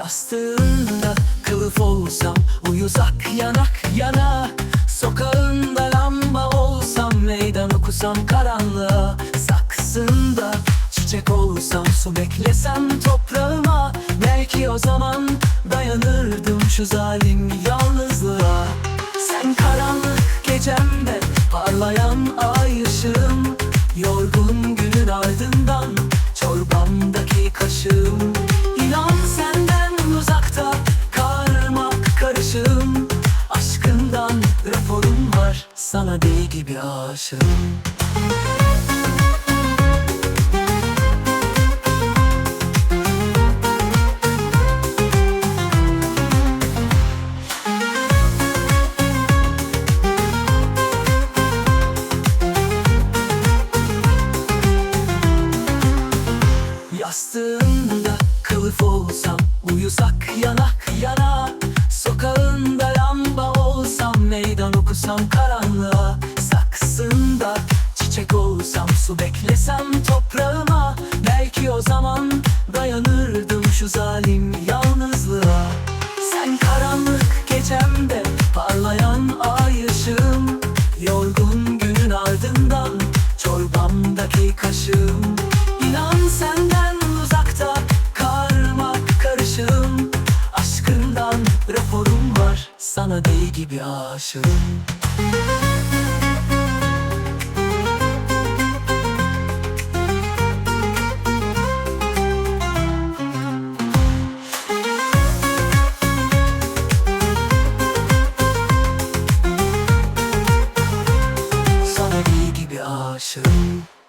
Yastığında kılıf olsam Uyuzak yanak yana Sokağında lamba olsam Meydan okusam karanlığa Saksında çiçek olsam Su beklesem toprağıma Belki o zaman dayanırdım Şu zalim yalnızlığa Sana deli gibi aşığım. Yastığında kılıf olsam Uyusak yanak yana Sokağında lamba olsam Meydan okusam Su beklesem toprağıma Belki o zaman dayanırdım Şu zalim yalnızlığa. Sen karanlık gecemde Parlayan ay ışığım Yorgun günün ardından Çorbamdaki kaşığım. İnan senden uzakta Karmak karışığım Aşkından raporum var Sana deli gibi aşığım Sana deli gibi aşığım